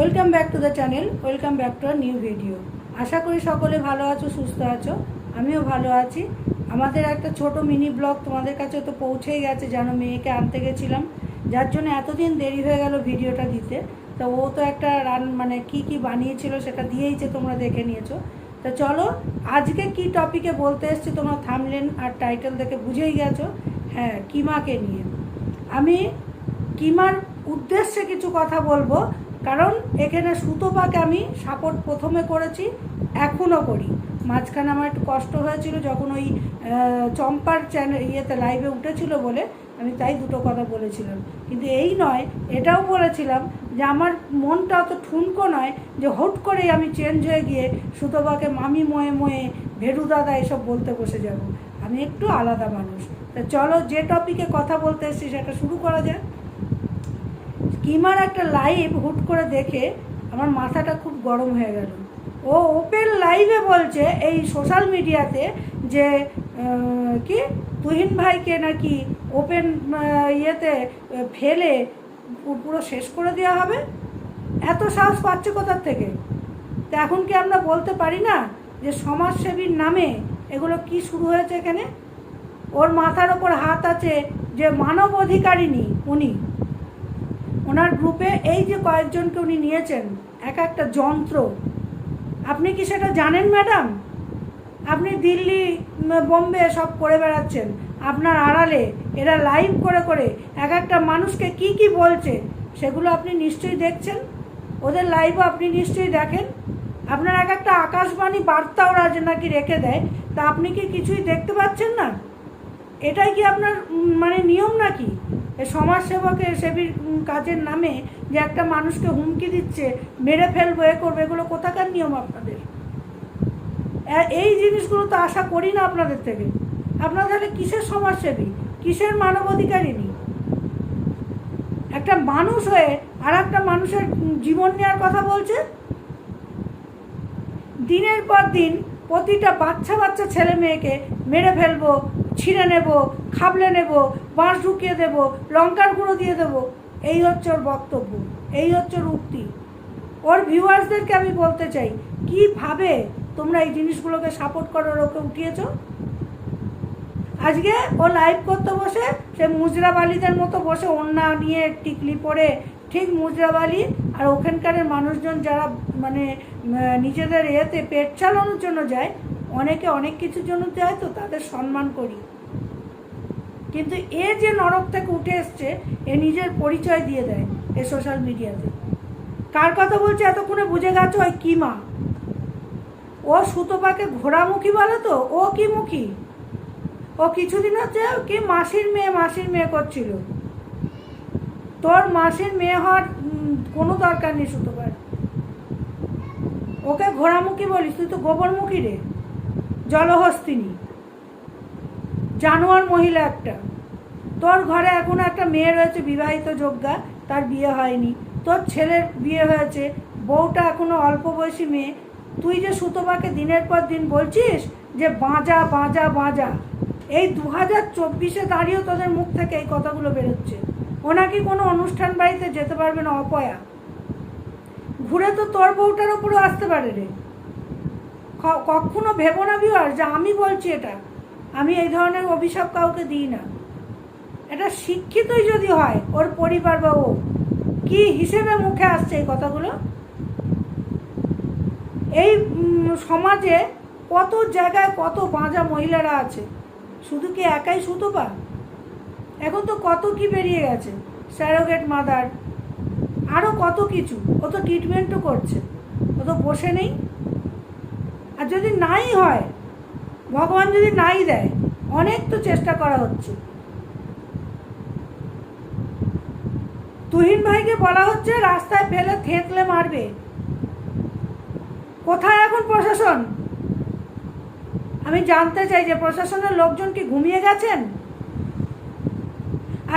Welcome back to the channel welcome back to our new video আশা করি সকলে ভালো আছো, সুস্থ আছো। আমিও ভালো আছি। আমাদের একটা ছোট মিনি ব্লগ তোমাদের কাছে তো পৌঁছেই গেছে যেন মেয়েকে আনতে গেছিলাম। যার জন্য এতদিন দেরি হয়ে গেল ভিডিওটা দিতে। তো ও তো একটা রান মানে কি কি বানিয়েছিল সেটা দিয়েইছে তোমরা দেখে নিয়েছো। তা চলো, আজকে কি টপিকে বলতে এসছি তোমরা থামলেন আর টাইটেল দেখে বুঝেই গেছো। হ্যাঁ কিমাকে নিয়ে। আমি কিমার উদ্দেশ্যে কিছু কথা বলব। কারণ এখানে সুতোপাকে আমি সাপোর্ট প্রথমে করেছি, এখনও করি। মাঝখানে আমার একটু কষ্ট হয়েছিল যখন ওই চম্পার চ্যানেল ইয়েতে লাইভে উঠেছিল বলে আমি তাই দুটো কথা বলেছিলাম। কিন্তু এই নয়, এটাও বলেছিলাম যে আমার মনটা অত ঠুনকো নয় যে হুট করেই আমি চেঞ্জ হয়ে গিয়ে সুতোবাকে মামি ময়ে ময়ে, ভেরু দাদা এসব বলতে বসে যাব। আমি একটু আলাদা মানুষ। তা চলো যে টপিকে কথা বলতে এসেছি সেটা শুরু করা যায় কিমার একটা লাইভ হুট করে দেখে আমার মাথাটা খুব গরম হয়ে গেল। ও ওপেন লাইভে বলছে এই সোশ্যাল মিডিয়াতে যে কি? তুহিন ভাইকে নাকি ওপেন ইয়েতে ফেলে পুরো শেষ করে দেওয়া হবে? এত সাহস পাচ্ছে কোথার থেকে? তা এখন কি আমরা বলতে পারি না যে সমাজসেবীর নামে এগুলো কি শুরু হয়েছে এখানে? ওর মাথার ওপর হাত আছে যে মানব অধিকারিণী, উনি। ওনার গ্রুপে এই যে কয়েকজনকে উনি নিয়েছেন, এক একটা যন্ত্র, আপনি কি সেটা জানেন ম্যাডাম? আপনি দিল্লি বোম্বে সব করে বেড়াচ্ছেন, আপনার আড়ালে এরা লাইভ করে করে এক একটা মানুষকে কি কি বলছে, সেগুলো আপনি নিশ্চয়ই দেখছেন? ওদের লাইভও আপনি নিশ্চয়ই দেখেন? আপনার এক একটা আকাশবাণী বার্তা ওরা যে নাকি রেখে দেয়, তা আপনি কি কিছুই দেখতে পাচ্ছেন না? এটাই কি আপনার মানে নিয়ম নাকি? সমাজসেবকের সেবীর কাজের নামে যে একটা মানুষকে হুমকি দিচ্ছে, মেরে ফেলব, এ করব, এগুলো কোথাকার নিয়ম আপনাদের? এই জিনিসগুলো তো আশা করি না আপনাদের থেকে। আপনারা তাহলে কিসের সমাজসেবী? কিসের মানবাধিকারিনী একটা মানুষ হয়ে আর একটা মানুষের জীবন নেওয়ার কথা বলছে? দিনের পর দিন প্রতিটা বাচ্চা বাচ্চা ছেলে মেয়েকে মেরে ফেলব, ছিঁড়ে নেব, খাবলে নেব বাঁশ ঢুকিয়ে দেব, লঙ্কার গুঁড়ো দিয়ে দেব, এই হচ্ছে ওর বক্তব্য, এই হচ্ছে ওর উক্তি। ওর ভিউয়ার্সদেরকে আমি বলতে চাই, কীভাবে তোমরা এই জিনিসগুলোকে সাপোর্ট করার ওকে উঠিয়েছো? আজকে ও লাইভ করতে বসে, সে মুজরাবালিদের মতো বসে ওন্না নিয়ে টিকলি পরে ঠিক মুজরাবালি আর ওখানকার মানুষজন যারা মানে নিজেদের এতে পেট চালানোর জন্য যায়, অনেকে অনেক কিছুর জন্য যায়, তো তাদের সম্মান করি। কিন্তু এ যে নরক থেকে উঠে এসছে, এ নিজের পরিচয় দিয়ে দেয় এ সোশ্যাল মিডিয়াতে কার কথা বলছে এতক্ষণে বুঝে গেছো? ওই কিমা। ও সুতোপাকে ঘোড়ামুখী বলে তো? ও কি মুখী? ও কিছুদিন হচ্ছে কি মাসির মেয়ে মাসির মেয়ে করছিল। তোর মাসির মেয়ে হওয়ার কোনো দরকার নেই সুতোবার ওকে ঘোড়ামুখী বলিস, তুই তো গোবরমুখী রে। জলহস্তিনী। জানোয়ার মহিলা একটা। তোর ঘরে এখন একটা মেয়ে রয়েছে, বিবাহিত যোগ্যা, তার বিয়ে হয়নি। তোর ছেলের বিয়ে হয়েছে, বউটা এখনও অল্প বয়সী মেয়ে। তুই যে সুতোবাকে দিনের পর দিন বলছিস যে বাঁজা বাঁজা বাঁজা, এই দু হাজার চব্বিশে দাঁড়িয়েও তোদের মুখ থেকে এই কথাগুলো বেরোচ্ছে। ওনাকে কোনো অনুষ্ঠান বাড়িতে যেতে পারবে না, অপয়া। ঘুরে তো তোর বউটার উপরে আসতে পারে রে। কখনো ভেবো না বিহার যে আমি বলছি এটা। আমি এই ধরনের অভিশাপ কাউকে দিই না। এটা শিক্ষিতই যদি হয়, ওর পরিবার বা ও, কি হিসেবে মুখে আসছে এই কথাগুলো? এই সমাজে কত জায়গায় কত বাঁজা মহিলারা আছে, শুধু কি একাই সুতোপা এখন তো কত কি বেরিয়ে গেছে স্যারোগেট মাদার আরও কত কিছু, ও তো ট্রিটমেন্টও করছে, ও তো বসে নেই। আর যদি নাই হয় ভগবান যদি নাই দেয়, অনেক তো চেষ্টা করা হচ্ছে। তুহিন ভাইকে বলা হচ্ছে, রাস্তায় ফেলে থেঁতলে মারবে। কোথায় এখন প্রশাসন? আমি জানতে চাই যে প্রশাসনের লোকজন কি ঘুমিয়ে গেছেন?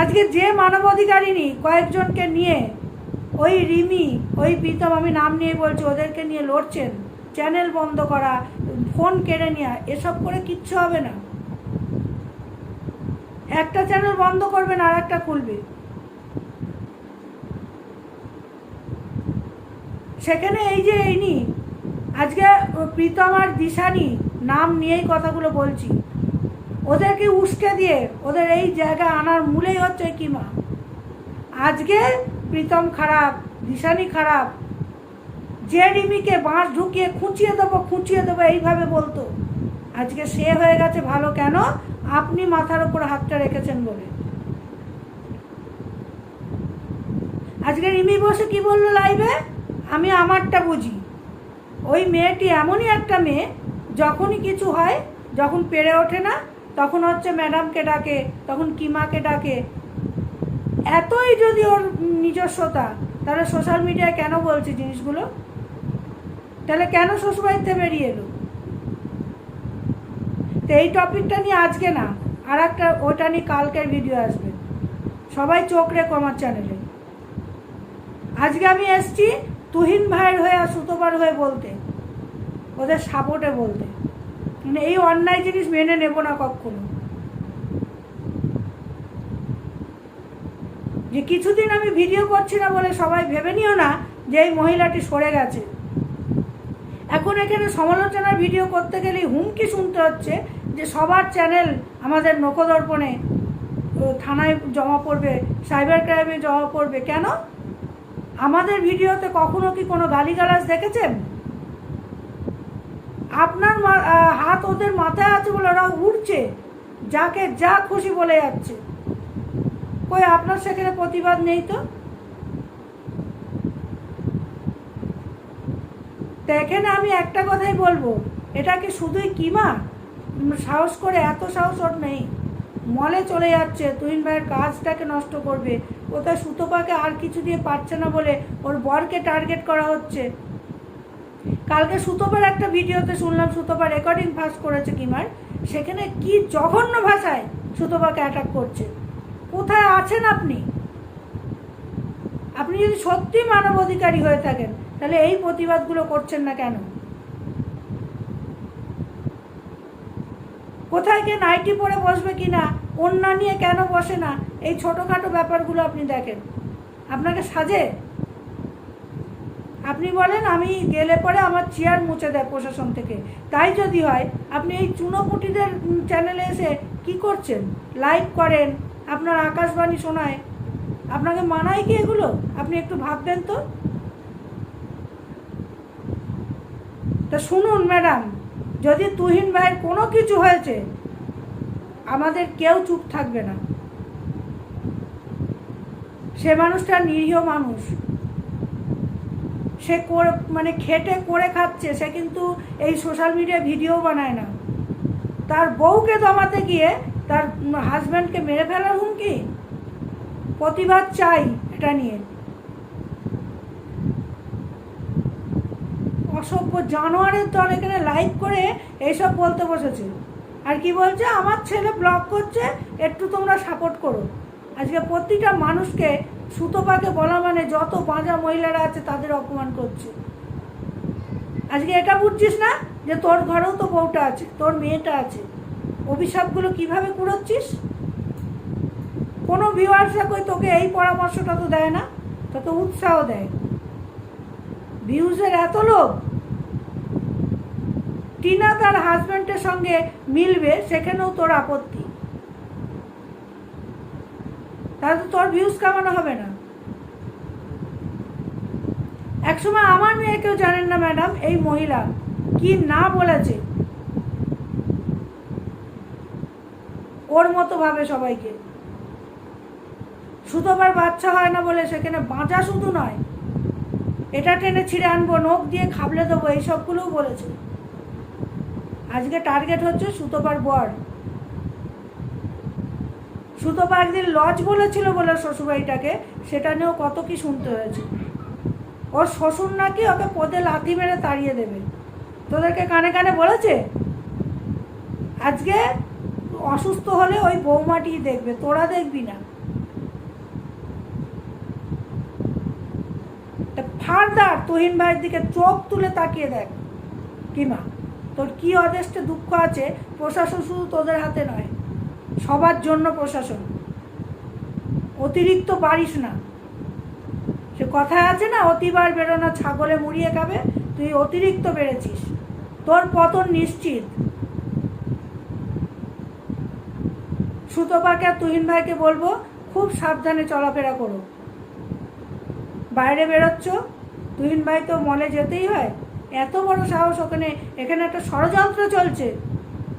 আজকে যে মানবাধিকারিণী কয়েকজনকে নিয়ে, ওই রিমি, ওই প্রীতম, আমি নাম নিয়ে বলছি, ওদেরকে নিয়ে লড়ছেন। চ্যানেল বন্ধ করা ফোন কেড়ে নেওয়া এসব করে কিচ্ছু হবে না। একটা চ্যানেল বন্ধ করবেন আর একটা খুলবে। সেখানে এই যে এই নি, আজকে প্রীতম আর দিশানি নাম নিয়েই কথাগুলো বলছি। ওদেরকে উস্কে দিয়ে ওদের এই জায়গা আনার মূলেই হচ্ছে কিমা আজকে প্রীতম খারাপ দিশানি খারাপ যে রিমিকে বাঁশ ঢুকিয়ে খুঁচিয়ে দেবো খুঁচিয়ে দেবো, এইভাবে বলতো। আজকে সে হয়ে গেছে ভালো কেন? আপনি মাথার উপর হাতটা রেখেছেন বলে। আজকে রিমি বসে কি বলল লাইভে? আমি আমারটা বুঝি। ওই মেয়েটি এমনই একটা মেয়ে, যখনই কিছু হয়, যখন পেরে ওঠে না, তখন হচ্ছে ম্যাডামকে ডাকে, তখন কিমাকে ডাকে। এতই যদি ওর নিজস্বতা, তাহলে সোশ্যাল মিডিয়ায় কেন বলছে জিনিসগুলো? তাহলে কেন শ্বশুরবাড়িতে বেরিয়ে এলো? তো এই টপিকটা নিয়ে আজকে না আর একটা ওটা নিয়ে কালকের ভিডিও আসবে। সবাই চোখ রেখো আমার চ্যানেলে। আজকে আমি এসছি তুহিন ভাইয়ের হয়ে আর সুতোবার হয়ে বলতে, ওদের সাপোর্টে বলতে। মানে এই অন্যায় জিনিস মেনে নেব না কখনো। যে কিছুদিন আমি ভিডিও করছি না বলে সবাই ভেবে নিও না যে এই মহিলাটি সরে গেছে। এখন এখানে সমালোচনার ভিডিও করতে গেলে হুমকি শুনতে হচ্ছে যে সবার চ্যানেল আমাদের নখদর্পণে ও থানায় জমা পড়বে সাইবার ক্রাইমে জমা পড়বে। কেন? আমাদের ভিডিওতে কখনো কি কোনো গালিগালাজ দেখেছেন? আপনার হাত ওদের মাথায় আছে বলে ওরা উঠছে যাকে যা খুশি বলে যাচ্ছে। কই আপনার সেখানে প্রতিবাদ নেই তো? তো এখানে আমি একটা কথাই বলব, এটা কি শুধুই কিমা? সাহস করে এত সাহস ওর নেই। মলে চলে যাচ্ছে, তুহিন ভাইয়ের কাজটাকে নষ্ট করবে। কোথায় সুতোপাকে আর কিছু দিয়ে পারছে না বলে ওর বরকে টার্গেট করা হচ্ছে। কালকে সুতোপার একটা ভিডিওতে শুনলাম, সুতোপা রেকর্ডিং ফাঁস করেছে কিমার। সেখানে কি জঘন্য ভাষায় সুতোপাকে অ্যাটাক করছে। কোথায় আছেন আপনি? আপনি যদি সত্যি মানবাধিকারী হয়ে থাকেন তাহলে এই প্রতিবাদগুলো করছেন না কেন? কোথায় গিয়ে নাইটি পরে বসবে কি না নিয়ে কেন বসে না? এই ছোটোখাটো ব্যাপারগুলো আপনি দেখেন। আপনাকে সাজে? আপনি বলেন, আমি গেলে পরে আমার চেয়ার মুছে দেয় প্রশাসন থেকে। তাই যদি হয়, আপনি এই চুনোপুটিদের চ্যানেলে এসে কি করছেন? লাইভ করেন, আপনার আকাশবাণী শোনায়। আপনাকে মানায় কি এগুলো? আপনি একটু ভাববেন তো? তা শুনুন, ম্যাডাম, যদি তুহিন ভাইয়ের কোনো কিছু হয়েছে, আমাদের কেউ চুপ থাকবে না। সে মানুষটা নিরীহ মানুষ। সে করে মানে খেটে করে খাচ্ছে, সে কিন্তু এই সোশ্যাল মিডিয়ায় ভিডিও বানায় না। তার বউকে দমাতে গিয়ে তার হাজব্যান্ডকে মেরে ফেলার হুমকি? প্রতিবাদ চাই এটা নিয়ে। অসভ্য জানোয়ারের দল এখানে লাইভ করে এইসব বলতে বসেছে আর কি বলছে? আমার ছেলে ব্লগ করছে, একটু তোমরা সাপোর্ট করো। আজকে প্রতিটা মানুষকে সুতোপাকে বলা মানে যত বাঁজা মহিলারা আছে তাদের অপমান করছে। আজকে এটা বুঝছিস না? যে তোর ঘরেও তো বউটা আছে, তোর মেয়েটা আছে। অভিশাপগুলো কীভাবে কুড়োচ্ছিস? কোনো ভিউয়ার্সরা কই তোকে এই পরামর্শটা তো দেয় না? তত উৎসাহ দেয়। ভিউজের এত লোক টিনা তার হাজব্যান্ডের সঙ্গে মিলবে, সেখানেও তোর আপত্তি। তাহলে তো তোর ভিউজ কামানো হবে না। একসময় আমার মেয়ে কেউ জানেন না ম্যাডাম, এই মহিলা। কি না বলেছে? ওর মতো ভাবে সবাইকে। সুতোবার বাচ্চা হয় না বলে সেখানে বাঁচা শুধু নয়, এটা টেনে ছিঁড়ে আনব, নখ দিয়ে খাবলে দেবো, এইসবগুলোও বলেছে। আজকে টার্গেট হচ্ছে সুতোবার বর। সুতোপা একদিন লজ বলেছিল বলে শ্বশুরবাড়িটাকে, সেটা নিয়েও কত কি শুনতে হয়েছে। ওর শ্বশুর নাকি ওকে পদে লাথি মেরে তাড়িয়ে দেবে। তোদেরকে কানে কানে বলেছে? আজকে অসুস্থ হলে ওই বৌমাটি দেখবে, তোরা দেখবি না। ফার্দার তুহিন ভাইয়ের দিকে চোখ তুলে তাকিয়ে দেখ। কিমা তোর কি অদেষ্টে দুঃখ আছে? প্রশাসন শুধু তোদের হাতে নয়, সবার জন্য প্রশাসন। অতিরিক্ত পারিস না। সে কথায় আছে না, অতিবার বেরোনো ছাগলে মুড়িয়ে খাবে, তুই অতিরিক্ত বেড়েছিস। তোর পতন নিশ্চিত। সুতোপাকে আর তুহিন ভাইকে বলব, খুব সাবধানে চলাফেরা করো। বাইরে বেরোচ্ছ, তুহিন ভাই তো মলে যেতেই হয়। এত বড় সাহস ওখানে, এখানে একটা ষড়যন্ত্র চলছে।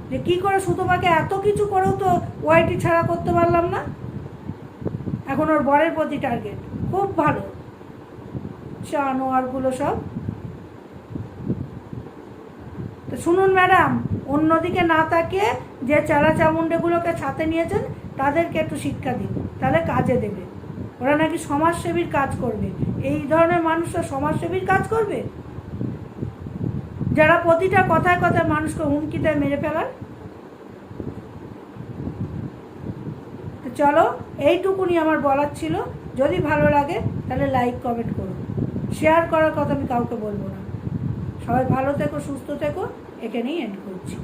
যে কি করে সুতোপাকে এত কিছু করেও তো ওয়াইটি ছাড়া করতে পারলাম না? এখন ওর বরের প্রতি টার্গেট খুব ভালো। সে আনোয়ারগুলো সব। তো শুনুন ম্যাডাম, অন্যদিকে না তাকিয়ে যে চারা চামুন্ডেগুলোকে ছাতে নিয়েছেন, তাদেরকে একটু শিক্ষা দিন। তাহলে কাজে দেবে। ওরা নাকি সমাজসেবীর কাজ করবে। এই ধরনের মানুষরা সমাজসেবীর কাজ করবে? যারা প্রতিটা কথায় কথায় মানুষকে হুমকি দেয়, মেরে ফেলার? চলো, এইটুকুনি আমার বলার ছিল। যদি ভালো লাগে, তাহলে লাইক কমেন্ট করুন শেয়ার করার কথা আমি কাউকে বলব না। সবাই ভালো থেকো, সুস্থ থেকো। এখানেই এন্ড করছি।